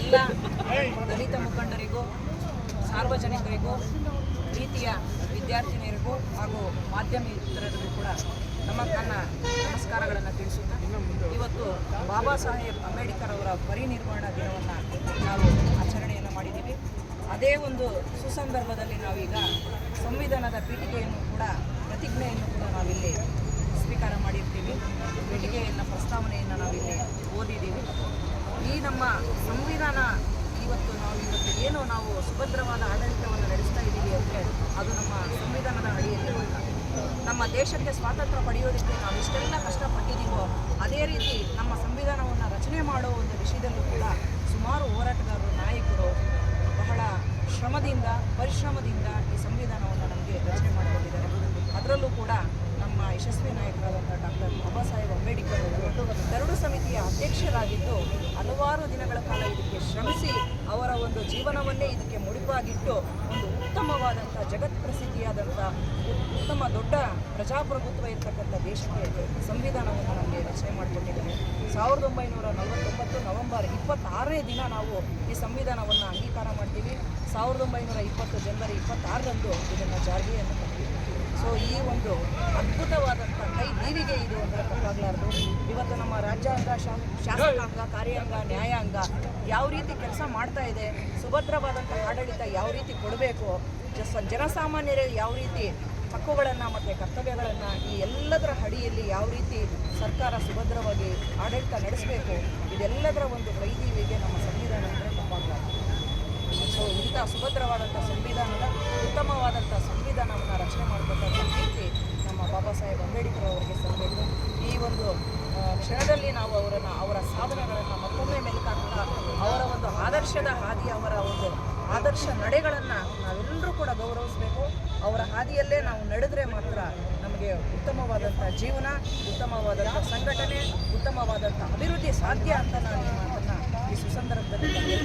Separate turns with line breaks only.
ಎಲ್ಲ ದಲಿತ ಮುಖಂಡರಿಗೂ, ಸಾರ್ವಜನಿಕರಿಗೂ ಪ್ರೀತಿಯ ವಿದ್ಯಾರ್ಥಿನಿಯರಿಗೂ ಹಾಗೂ ಮಾಧ್ಯಮಿತರರಿಗೂ ಕೂಡ ನಮ್ಮ ತನ್ನ ನಮಸ್ಕಾರಗಳನ್ನು ತಿಳಿಸುತ್ತಾ ಇವತ್ತು ಬಾಬಾ ಸಾಹೇಬ್ ಅಂಬೇಡ್ಕರ್ ಅವರ ಪರಿನಿರ್ವಾಣ ದಿನವನ್ನು ನಾವು ಆಚರಣೆಯನ್ನು ಮಾಡಿದ್ದೀವಿ. ಅದೇ ಒಂದು ಸುಸಂದರ್ಭದಲ್ಲಿ ನಾವೀಗ ಸಂವಿಧಾನದ ಪೀಠಿಕೆಯನ್ನು ಕೂಡ, ಪ್ರತಿಜ್ಞೆಯನ್ನು ಕೂಡ ನಾವಿಲ್ಲಿ ಸ್ವೀಕಾರ ಮಾಡಿರ್ತೀವಿ. ಪೀಠಿಕೆಯನ್ನು ಪ್ರಸ್ತಾವನೆಯನ್ನು ನಮ್ಮ ಸಂವಿಧಾನ ಇವತ್ತು ನಾವು ಇವತ್ತು ಏನು ನಾವು ಸುಭದ್ರವಾದ ಆಡಳಿತವನ್ನು ನಡೆಸ್ತಾ ಇದ್ದೀವಿ ಅಂದರೆ ಅದು ನಮ್ಮ ಸಂವಿಧಾನದ ಅಡಿಯಲ್ಲಿ ಅಲ್ಲ. ನಮ್ಮ ದೇಶಕ್ಕೆ ಸ್ವಾತಂತ್ರ್ಯ ಪಡೆಯೋದಕ್ಕೆ ನಾವು ಇಷ್ಟೆಲ್ಲ ಕಷ್ಟಪಟ್ಟಿದ್ದೀವೋ ಅದೇ ರೀತಿ ನಮ್ಮ ಸಂವಿಧಾನವನ್ನು ರಚನೆ ಮಾಡೋ ಒಂದು ವಿಷಯದಲ್ಲೂ ಕೂಡ ಸುಮಾರು ಹೋರಾಟಗಾರರು, ನಾಯಕರು ಬಹಳ ಶ್ರಮದಿಂದ, ಪರಿಶ್ರಮದಿಂದ ಈ ಸಂವಿಧಾನವನ್ನು ನಮಗೆ ರಚನೆ ಮಾಡಿಕೊಂಡಿದ್ದಾರೆ. ಅದರಲ್ಲೂ ಕೂಡ ನಮ್ಮ ಯಶಸ್ವಿ ನಾಯಕರಾದಂಥ ಡಾಕ್ಟರ್ ಬಾಬಾ ಸಾಹೇಬ್ ಅಂಬೇಡ್ಕರ್ ಅವರು ಎರಡು ಅಧ್ಯಕ್ಷರಾಗಿದ್ದು ಹಲವಾರು ದಿನಗಳ ಕಾಲ ಇದಕ್ಕೆ ಶ್ರಮಿಸಿ ಅವರ ಒಂದು ಜೀವನವನ್ನೇ ಇದಕ್ಕೆ ಮುಡಿಪಾಗಿಟ್ಟು ಒಂದು ಉತ್ತಮವಾದಂಥ ಜಗತ್ ಪ್ರಸಿದ್ಧಿಯಾದಂಥ ಉತ್ತಮ ದೊಡ್ಡ ಪ್ರಜಾಪ್ರಭುತ್ವ ಇರತಕ್ಕಂಥ ದೇಶಕ್ಕೆ ಸಂವಿಧಾನವನ್ನು ನಮಗೆ ರಚನೆ ಮಾಡಿಕೊಟ್ಟಿದ್ದಾರೆ. ಸಾವಿರದ ಒಂಬೈನೂರ ನಲವತ್ತೊಂಬತ್ತು ನವೆಂಬರ್ ಇಪ್ಪತ್ತಾರನೇ ದಿನ ನಾವು ಈ ಸಂವಿಧಾನವನ್ನು ಅಂಗೀಕಾರ ಮಾಡ್ತೀವಿ. ಸಾವಿರದ ಒಂಬೈನೂರ ಇಪ್ಪತ್ತು ಜನವರಿ ಇಪ್ಪತ್ತಾರರಂದು ಇದನ್ನು ಜಾರಿಗೆಯನ್ನು ತಂದಿದ್ದೀವಿ ಸೊ ಈ ಒಂದು ಇದು ತಪ್ಪಾಗಲಾರ್ದು ಇವತ್ತು ನಮ್ಮ ರಾಜ್ಯಾಂಗ ಶಾಸಕಾಂಗ, ಕಾರ್ಯಾಂಗ, ನ್ಯಾಯಾಂಗ ಯಾವ ರೀತಿ ಕೆಲಸ ಮಾಡ್ತಾ ಇದೆ ಸುಭದ್ರವಾದಂಥ ಆಡಳಿತ ಯಾವ ರೀತಿ ಕೊಡಬೇಕು ಜನಸಾಮಾನ್ಯರಿಗೆ ಜನಸಾಮಾನ್ಯರೇ ಯಾವ ರೀತಿ ಹಕ್ಕುಗಳನ್ನು ಮತ್ತು ಕರ್ತವ್ಯಗಳನ್ನು ಈ ಎಲ್ಲದರ ಅಡಿಯಲ್ಲಿ ಯಾವ ರೀತಿ ಸರ್ಕಾರ ಸುಭದ್ರವಾಗಿ ಆಡಳಿತ ನಡೆಸಬೇಕು, ಇದೆಲ್ಲದರ ಒಂದು ಕೈದೀವಿಗೆ ನಮ್ಮ ಸಂವಿಧಾನ ಅಂದರೆ ತುಂಬ ಸೊ ಇಂಥ ಸುಭದ್ರವಾದಂಥ ಸಂವಿಧಾನದ ಉತ್ತಮವಾದಂಥ ಸಂವಿಧಾನವನ್ನು ರಚನೆ ಮಾಡಿಕೊಂಡಂಥ ಕೀರ್ತಿ ನಮ್ಮ ಬಾಬಾ ಸಾಹೇಬ್ ಅಂಬೇಡ್ಕರ್ ಅವರಿಗೆ ಸಲ್ಲಬೇಕು ಈ ಒಂದು ಆ, ಕ್ಷಣದಲ್ಲಿ ನಾವು ಅವರನ್ನು ಅವರ ಸಾಧನೆಗಳನ್ನು ಮತ್ತೊಮ್ಮೆ ಮೆಲುಕಾಕ್ತಾ ಅವರ ಒಂದು ಆದರ್ಶದ ಹಾದಿ ಅವರ ಒಂದು ಆದರ್ಶ ನಡೆಗಳನ್ನು ನಾವೆಲ್ಲರೂ ಕೂಡ ಗೌರವಿಸಬೇಕು. ಅವರ ಹಾದಿಯಲ್ಲೇ ನಾವು ನಡೆದರೆ ಮಾತ್ರ ನಮಗೆ ಉತ್ತಮವಾದಂಥ ಜೀವನ ಉತ್ತಮವಾದಂಥ ಸಂಘಟನೆ ಉತ್ತಮವಾದಂಥ ಅಭಿವೃದ್ಧಿ ಸಾಧ್ಯ ಅಂತ ನಾನು ಈ ಮಾತನ್ನು ಈ ಸುಸಂದರ್ಭದಲ್ಲಿ